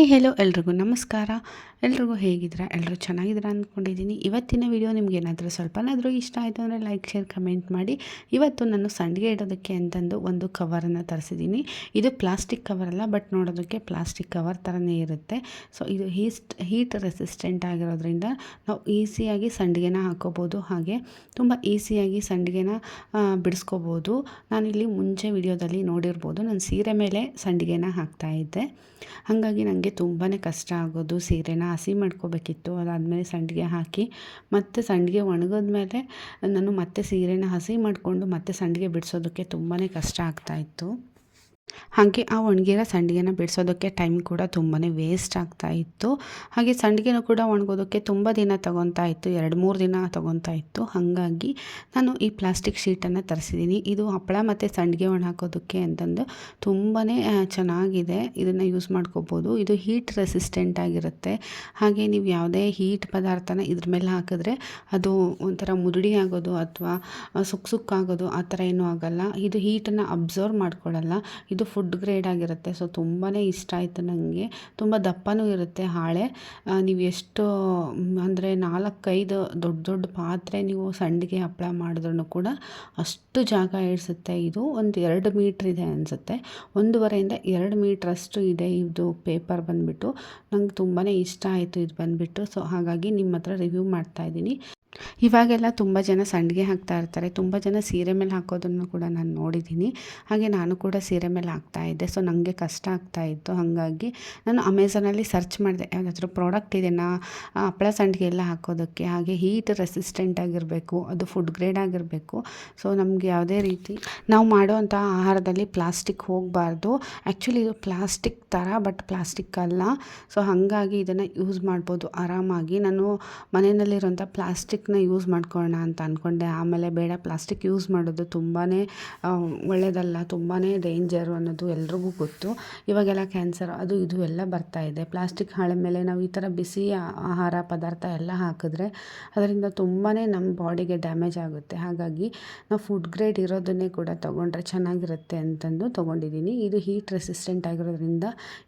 Hi hello ಎಲ್ರಿಗೂ ನಮಸ್ಕಾರ. ಎಲ್ರಿಗೂ ಹೇಗಿದ್ದೀರಾ? ಎಲ್ಲರೂ ಚೆನ್ನಾಗಿದ್ದೀರಾ ಅಂದ್ಕೊಂಡಿದ್ದೀನಿ ಇವತ್ತಿನ ವಿಡಿಯೋ ನಿಮ್ಗೆ ಏನಾದರೂ ಸ್ವಲ್ಪನಾದರೂ ಇಷ್ಟ ಆಯಿತು ಅಂದರೆ ಲೈಕ್ ಶೇರ್ ಕಮೆಂಟ್ ಮಾಡಿ. ಇವತ್ತು ನಾನು ಸಂಡಿಗೆ ಇಡೋದಕ್ಕೆ ಅಂತಂದು ಒಂದು ಕವರನ್ನು ತರಿಸಿದ್ದೀನಿ. ಇದು ಪ್ಲಾಸ್ಟಿಕ್ ಕವರ್ ಅಲ್ಲ ಬಟ್ ನೋಡೋದಕ್ಕೆ ಪ್ಲಾಸ್ಟಿಕ್ ಕವರ್ ಥರನೇ ಇರುತ್ತೆ. ಸೊ ಇದು ಹೀಸ್ಟ್ ಹೀಟ್ ರೆಸಿಸ್ಟೆಂಟ್ ಆಗಿರೋದ್ರಿಂದ ನಾವು ಈಸಿಯಾಗಿ ಸಂಡಿಗೆನ ಹಾಕೋಬೋದು. ಹಾಗೆ ತುಂಬ ಈಸಿಯಾಗಿ ಸಂಡಿಗೆನ ಬಿಡಿಸ್ಕೋಬೋದು. ನಾನಿಲ್ಲಿ ಮುಂಚೆ ವಿಡಿಯೋದಲ್ಲಿ ನೋಡಿರ್ಬೋದು. ನಾನು ಸೀರೆ ಮೇಲೆ ಸಂಡಿಗೆನ ಹಾಕ್ತಾ ಇದ್ದೆ. ಹಾಗಾಗಿ ನನಗೆ ತುಂಬಾ ಕಷ್ಟ ಆಗೋದು, ಸೀರೆನ ಹಸಿ ಮಾಡ್ಕೋಬೇಕಿತ್ತು, ಅದಾದಮೇಲೆ ಸಂಡಿಗೆ ಹಾಕಿ ಮತ್ತು ಸಂಡಿಗೆ ಒಣಗಿದ್ಮೇಲೆ ನಾನು ಮತ್ತೆ ಸೀರೆನ ಹಸಿ ಮಾಡಿಕೊಂಡು ಮತ್ತೆ ಸಂಡಿಗೆ ಬಿಡಿಸೋದಕ್ಕೆ ತುಂಬಾ ಕಷ್ಟ ಆಗ್ತಾಯಿತ್ತು ಹಾಗೆ ಆ ಒಣಗಿರೋ ಸಂಡಿಗೆನ ಬಿಡಿಸೋದಕ್ಕೆ ಟೈಮ್ ಕೂಡ ತುಂಬಾ ವೇಸ್ಟ್ ಆಗ್ತಾ ಇತ್ತು. ಹಾಗೆ ಸಂಡಿಗೆನೂ ಕೂಡ ಒಣಗೋದಕ್ಕೆ ತುಂಬ ದಿನ ತೊಗೊತಾ ಇತ್ತು, ಎರಡು ಮೂರು ದಿನ ತೊಗೊತಾ ಇತ್ತು. ಹಾಗಾಗಿ ನಾನು ಈ ಪ್ಲಾಸ್ಟಿಕ್ ಶೀಟನ್ನು ತರಿಸಿದ್ದೀನಿ ಇದು ಹಪ್ಪಳ ಮತ್ತು ಸಂಡಿಗೆ ಒಣ ಹಾಕೋದಕ್ಕೆ ಅಂತಂದು ತುಂಬಾ ಚೆನ್ನಾಗಿದೆ. ಇದನ್ನು ಯೂಸ್ ಮಾಡ್ಕೋಬೋದು. ಇದು ಹೀಟ್ ರೆಸಿಸ್ಟೆಂಟ್ ಆಗಿರುತ್ತೆ. ಹಾಗೆ ನೀವು ಯಾವುದೇ ಹೀಟ್ ಪದಾರ್ಥನ ಇದ್ರ ಮೇಲೆ ಹಾಕಿದ್ರೆ ಅದು ಒಂಥರ ಮುದುಡಿ ಆಗೋದು ಅಥವಾ ಸುಕ್ ಸುಕ್ಕಾಗೋದು ಆ ಥರ ಏನೂ ಆಗಲ್ಲ. ಇದು ಹೀಟನ್ನು ಅಬ್ಸರ್ವ್ ಮಾಡ್ಕೊಳ್ಳಲ್ಲ ಇದು ಫುಡ್ ಗ್ರೇಡ್ ಆಗಿರುತ್ತೆ. ಸೊ ತುಂಬಾ ಇಷ್ಟ ಆಯಿತು ನನಗೆ ತುಂಬ ದಪ್ಪನೂ ಇರುತ್ತೆ ಹಾಳೆ. ನೀವು ಎಷ್ಟು, ಅಂದರೆ ನಾಲ್ಕೈದು ದೊಡ್ಡ ದೊಡ್ಡ ಪಾತ್ರೆ ನೀವು ಸಂಡಿಗೆ ಹಪ್ಪಳ ಮಾಡಿದ್ರೂ ಕೂಡ ಅಷ್ಟು ಜಾಗ ಇಡಿಸುತ್ತೆ ಇದು ಒಂದು ಎರಡು ಮೀಟ್ರ್ ಇದೆ ಅನಿಸುತ್ತೆ. ಒಂದೂವರೆಯಿಂದ ಎರಡು ಮೀಟ್ರಷ್ಟು ಇದೆ ಇದು ಪೇಪರ್ ಬಂದುಬಿಟ್ಟು. ನಂಗೆ ತುಂಬಾ ಇಷ್ಟ ಆಯಿತು ಇದು ಬಂದುಬಿಟ್ಟು. ಸೊ ಹಾಗಾಗಿ ನಿಮ್ಮ ಹತ್ರ ರಿವ್ಯೂ ಮಾಡ್ತಾ ಇದ್ದೀನಿ. ಇವಾಗೆಲ್ಲ ತುಂಬ ಜನ ಸಂಡಿಗೆ ಹಾಕ್ತಾ ಇರ್ತಾರೆ. ತುಂಬ ಜನ ಸೀರೆ ಮೇಲೆ ಹಾಕೋದನ್ನು ಕೂಡ ನಾನು ನೋಡಿದ್ದೀನಿ. ಹಾಗೆ ನಾನು ಕೂಡ ಸೀರೆ ಮೇಲೆ ಹಾಕ್ತಾ ಇದ್ದೆ. ಸೊ ನನಗೆ ಕಷ್ಟ ಆಗ್ತಾ ಇತ್ತು. ಹಾಗಾಗಿ ನಾನು ಅಮೆಝಾನಲ್ಲಿ ಸರ್ಚ್ ಮಾಡಿದೆ. ಯಾವುದಾದ್ರೂ ಪ್ರಾಡಕ್ಟ್ ಇದೆಯಾ? ಹಪ್ಪಳ ಸಂಡಿಗೆ ಎಲ್ಲ ಹಾಕೋದಕ್ಕೆ. ಹಾಗೆ ಹೀಟ್ ರೆಸಿಸ್ಟೆಂಟ್ ಆಗಿರಬೇಕು. ಅದು ಫುಡ್ ಗ್ರೇಡ್ ಆಗಿರಬೇಕು. ಸೊ ನಮಗೆ ಯಾವುದೇ ರೀತಿ ನಾವು ಮಾಡೋವಂಥ ಆಹಾರದಲ್ಲಿ ಪ್ಲಾಸ್ಟಿಕ್ ಹೋಗಬಾರ್ದು. ಆ್ಯಕ್ಚುಲಿ ಇದು ಪ್ಲಾಸ್ಟಿಕ್ ಥರ ಬಟ್ ಪ್ಲಾಸ್ಟಿಕ್ ಅಲ್ಲ. ಸೊ ಹಾಗಾಗಿ ಇದನ್ನು ಯೂಸ್ ಮಾಡ್ಬೋದು. ಆರಾಮಾಗಿ. ನಾನು ಮನೆಯಲ್ಲಿರೋಂಥ ಪ್ಲಾಸ್ಟಿಕ್ನ ಯೂಸ್ ಮಾಡ್ಕೊಳ್ಳೋಣ ಅಂತ ಅಂದ್ಕೊಂಡೆ ಆಮೇಲೆ ಬೇಡ, ಪ್ಲಾಸ್ಟಿಕ್ ಯೂಸ್ ಮಾಡೋದು ತುಂಬಾ ಒಳ್ಳೆಯದಲ್ಲ ತುಂಬಾ ಡೇಂಜರು ಅನ್ನೋದು ಎಲ್ರಿಗೂ ಗೊತ್ತು. ಇವಾಗೆಲ್ಲ ಕ್ಯಾನ್ಸರ್ ಅದು ಇದು ಎಲ್ಲ ಬರ್ತಾ ಇದೆ. ಪ್ಲಾಸ್ಟಿಕ್ ಹಾಳೆ ಮೇಲೆ ನಾವು ಈ ಥರ ಬಿಸಿ ಆಹಾರ ಪದಾರ್ಥ ಎಲ್ಲ ಹಾಕಿದ್ರೆ ಅದರಿಂದ ತುಂಬಾ ನಮ್ಮ ಬಾಡಿಗೆ ಡ್ಯಾಮೇಜ್ ಆಗುತ್ತೆ. ಹಾಗಾಗಿ ನಾವು ಫುಡ್ ಗ್ರೇಡ್ ಇರೋದನ್ನೇ ಕೂಡ ತೊಗೊಂಡ್ರೆ ಚೆನ್ನಾಗಿರುತ್ತೆ ಅಂತಂದು ತೊಗೊಂಡಿದ್ದೀನಿ. ಇದು ಹೀಟ್ ರೆಸಿಸ್ಟೆಂಟ್ ಆಗಿರೋದ್ರಿಂದ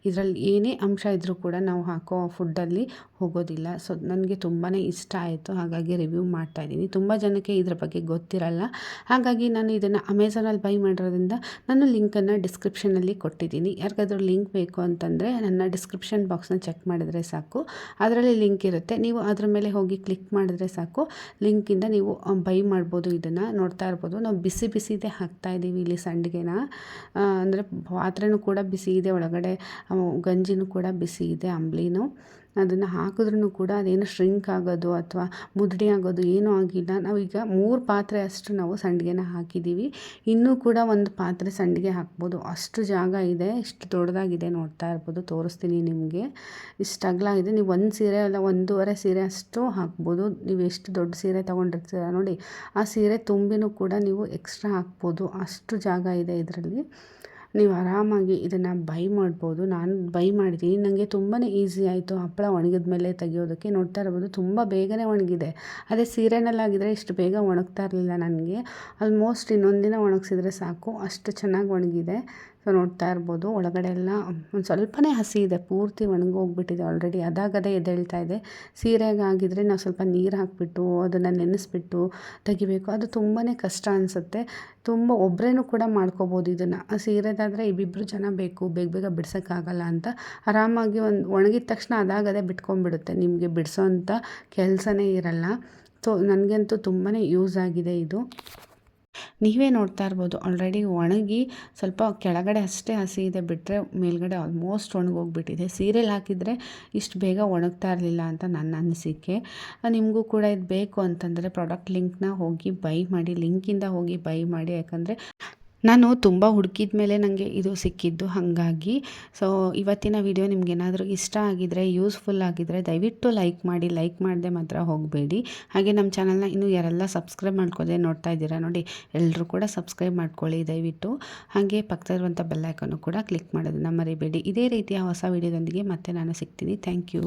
ಇದರಲ್ಲಿ ಏನೇ ಅಂಶ ಇದ್ದರೂ ಕೂಡ ನಾವು ಹಾಕೋ ಫುಡ್ಡಲ್ಲಿ ಹೋಗೋದಿಲ್ಲ. ಸೊ ನನಗೆ ತುಂಬಾ ಇಷ್ಟ ಆಯಿತು. ಹಾಗಾಗಿ ರಿವ್ಯೂ ಮಾಡ್ತಾ ಇದ್ದೀನಿ. ತುಂಬ ಜನಕ್ಕೆ ಇದರ ಬಗ್ಗೆ ಗೊತ್ತಿರಲ್ಲ. ಹಾಗಾಗಿ ನಾನು ಇದನ್ನು ಅಮೆಝಾನಲ್ಲಿ ಬೈ ಮಾಡಿರೋದ್ರಿಂದ ನಾನು ಲಿಂಕನ್ನು ಡಿಸ್ಕ್ರಿಪ್ಷನಲ್ಲಿ ಕೊಟ್ಟಿದ್ದೀನಿ. ಯಾರಿಗಾದ್ರೂ ಲಿಂಕ್ ಬೇಕು ಅಂತಂದರೆ ನನ್ನ ಡಿಸ್ಕ್ರಿಪ್ಷನ್ ಬಾಕ್ಸ್ನ ಚೆಕ್ ಮಾಡಿದ್ರೆ ಸಾಕು. ಅದರಲ್ಲಿ ಲಿಂಕ್ ಇರುತ್ತೆ. ನೀವು ಅದರ ಮೇಲೆ ಹೋಗಿ ಕ್ಲಿಕ್ ಮಾಡಿದ್ರೆ ಸಾಕು. ಲಿಂಕಿಂದ ನೀವು ಬೈ ಮಾಡ್ಬೋದು, ಇದನ್ನು ನೋಡ್ತಾ ಇರ್ಬೋದು. ನಾವು ಬಿಸಿ ಬಿಸಿದೇ ಹಾಕ್ತಾ ಇದ್ದೀವಿ ಇಲ್ಲಿ ಸಂಡಿಗೆನ. ಅಂದರೆ ಪಾತ್ರೆನೂ ಕೂಡ ಬಿಸಿ ಇದೆ, ಒಳಗಡೆ ಗಂಜಿನೂ ಕೂಡ ಬಿಸಿ ಇದೆ, ಅಂಬ್ಲಿನೂ. ಅದನ್ನು ಹಾಕಿದ್ರೂ ಕೂಡ ಅದೇನು ಶ್ರಿಂಕ್ ಆಗೋದು ಅಥವಾ ಮುದುಡಿ ಆಗೋದು ಏನೂ ಆಗಿಲ್ಲ. ನಾವೀಗ ಮೂರು ಪಾತ್ರೆ ಅಷ್ಟು ನಾವು ಸಂಡಿಗೆನ ಹಾಕಿದ್ದೀವಿ. ಇನ್ನೂ ಕೂಡ ಒಂದು ಪಾತ್ರೆ ಸಂಡಿಗೆ ಹಾಕ್ಬೋದು. ಅಷ್ಟು ಜಾಗ ಇದೆ, ಇಷ್ಟು ದೊಡ್ಡದಾಗಿದೆ ನೋಡ್ತಾ ಇರ್ಬೋದು, ತೋರಿಸ್ತೀನಿ ನಿಮಗೆ. ಇಷ್ಟು ಅಗಲ ಇದೆ ನೀವು ಒಂದು ಸೀರೆ ಅಲ್ಲ, ಒಂದೂವರೆ ಸೀರೆ ಅಷ್ಟು ಹಾಕ್ಬೋದು. ನೀವು ಎಷ್ಟು ದೊಡ್ಡ ಸೀರೆ ತೊಗೊಂಡಿರ್ತೀರ ನೋಡಿ, ಆ ಸೀರೆ ತುಂಬಿನೂ ಕೂಡ ನೀವು ಎಕ್ಸ್ಟ್ರಾ ಹಾಕ್ಬೋದು. ಅಷ್ಟು ಜಾಗ ಇದೆ ಇದರಲ್ಲಿ. ನೀವು ಆರಾಮಾಗಿ ಇದನ್ನು ಬೈ ಮಾಡ್ಬೋದು. ನಾನು ಬೈ ಮಾಡಿದ್ದೀನಿ. ನನಗೆ ತುಂಬಾ ಈಸಿ ಆಯಿತು. ಹಪ್ಪಳ ಒಣಗಿದ ಮೇಲೆ ತೆಗಿಯೋದಕ್ಕೆ. ನೋಡ್ತಾ ಇರ್ಬೋದು, ತುಂಬ ಬೇಗನೆ ಒಣಗಿದೆ. ಅದೇ ಸೀರೆನಲ್ಲಾಗಿದ್ದರೆ ಇಷ್ಟು ಬೇಗ ಒಣಗ್ತಾ ಇರಲಿಲ್ಲ ನನಗೆ. ಆಲ್ಮೋಸ್ಟ್ ಇನ್ನೊಂದು ದಿನ ಒಣಗಿಸಿದ್ರೆ ಸಾಕು. ಅಷ್ಟು ಚೆನ್ನಾಗಿ ಒಣಗಿದೆ. ಸೊ, ನೋಡ್ತಾ ಇರ್ಬೋದು. ಒಳಗಡೆ ಎಲ್ಲ ಒಂದು ಸ್ವಲ್ಪನೇ ಹಸಿ ಇದೆ. ಪೂರ್ತಿ ಒಣಗೋಗ್ಬಿಟ್ಟಿದೆ ಆಲ್ರೆಡಿ ಅದಾಗದೆ ಎದ್ದೇಳ್ತಾ ಇದೆ. ಸೀರೆಗೆ ಆಗಿದ್ರೆ ನಾವು ಸ್ವಲ್ಪ ನೀರು ಹಾಕಿಬಿಟ್ಟು, ಅದನ್ನು ನೆನೆಸ್ಬಿಟ್ಟು ತೆಗಿಬೇಕು. ಅದು ತುಂಬಾ ಕಷ್ಟ ಅನಿಸುತ್ತೆ. ತುಂಬ ಒಬ್ಬರೇನೂ ಕೂಡ ಮಾಡ್ಕೋಬೋದು ಇದನ್ನು. ಸೀರೆದಾದರೆ ಇಬ್ಬಿಬ್ಬರು ಜನ ಬೇಕು. ಬೇಗ ಬೇಗ ಬಿಡ್ಸೋಕ್ಕಾಗಲ್ಲ ಅಂತ. ಆರಾಮಾಗಿ ಒಂದು ಒಣಗಿದ ತಕ್ಷಣ ಅದಾಗದೆ ಬಿಟ್ಕೊಂಡ್ಬಿಡುತ್ತೆ. ನಿಮಗೆ ಬಿಡಿಸೋ ಅಂಥ ಕೆಲಸನೇ ಇರಲ್ಲ. ಸೊ, ನನಗಂತೂ ತುಂಬಾ ಯೂಸ್ ಆಗಿದೆ ಇದು. ನೀವೇ ನೋಡ್ತಾ ಇರ್ಬೋದು. ಆಲ್ರೆಡಿ ಒಣಗಿ ಸ್ವಲ್ಪ ಕೆಳಗಡೆ ಅಷ್ಟೇ ಹಸಿ ಇದೆ ಬಿಟ್ಟರೆ ಮೇಲ್ಗಡೆ ಆಲ್ಮೋಸ್ಟ್ ಒಣಗೋಗ್ಬಿಟ್ಟಿದೆ. ಸೀರೆಲ್ ಹಾಕಿದರೆ ಇಷ್ಟು ಬೇಗ ಒಣಗ್ತಾ ಇರಲಿಲ್ಲ ಅಂತ ನನ್ನ ಅನಿಸಿಕೆ. ನಿಮಗೂ ಕೂಡ ಇದು ಬೇಕು ಅಂತಂದರೆ ಪ್ರಾಡಕ್ಟ್ ಲಿಂಕ್ನ ಹೋಗಿ ಬೈ ಮಾಡಿ ಲಿಂಕಿಂದ ಹೋಗಿ ಬೈ ಮಾಡಿ. ಯಾಕಂದರೆ ನಾನು ತುಂಬ ಹುಡುಕಿದ ಮೇಲೆ ನನಗೆ ಇದು ಸಿಕ್ಕಿದ್ದು ಹಾಗಾಗಿ. ಸೊ ಇವತ್ತಿನ ವಿಡಿಯೋ ನಿಮಗೇನಾದರೂ ಇಷ್ಟ ಆಗಿದರೆ ಯೂಸ್ಫುಲ್ ಆಗಿದರೆ ದಯವಿಟ್ಟು ಲೈಕ್ ಮಾಡಿ ಲೈಕ್ ಮಾಡದೆ ಮಾತ್ರ ಹೋಗಬೇಡಿ. ಹಾಗೆ ನಮ್ಮ ಚಾನಲ್ನ ಇನ್ನೂ ಯಾರೆಲ್ಲ ಸಬ್ಸ್ಕ್ರೈಬ್ ಮಾಡ್ಕೋದೆ ನೋಡ್ತಾ ಇದ್ದೀರಾ ನೋಡಿ ಎಲ್ಲರೂ ಕೂಡ ಸಬ್ಸ್ಕ್ರೈಬ್ ಮಾಡ್ಕೊಳ್ಳಿ ದಯವಿಟ್ಟು. ಹಾಗೆ ಪಕ್ಕದಲ್ಲಿರುವಂಥ ಬೆಲ್ಲೈಕನ್ನು ಕೂಡ ಕ್ಲಿಕ್ ಮಾಡೋದನ್ನು ಮರಿಬೇಡಿ. ಇದೇ ರೀತಿಯ ಹೊಸ ವಿಡಿಯೋದೊಂದಿಗೆ ಮತ್ತೆ ನಾನು ಸಿಗ್ತೀನಿ. Thank you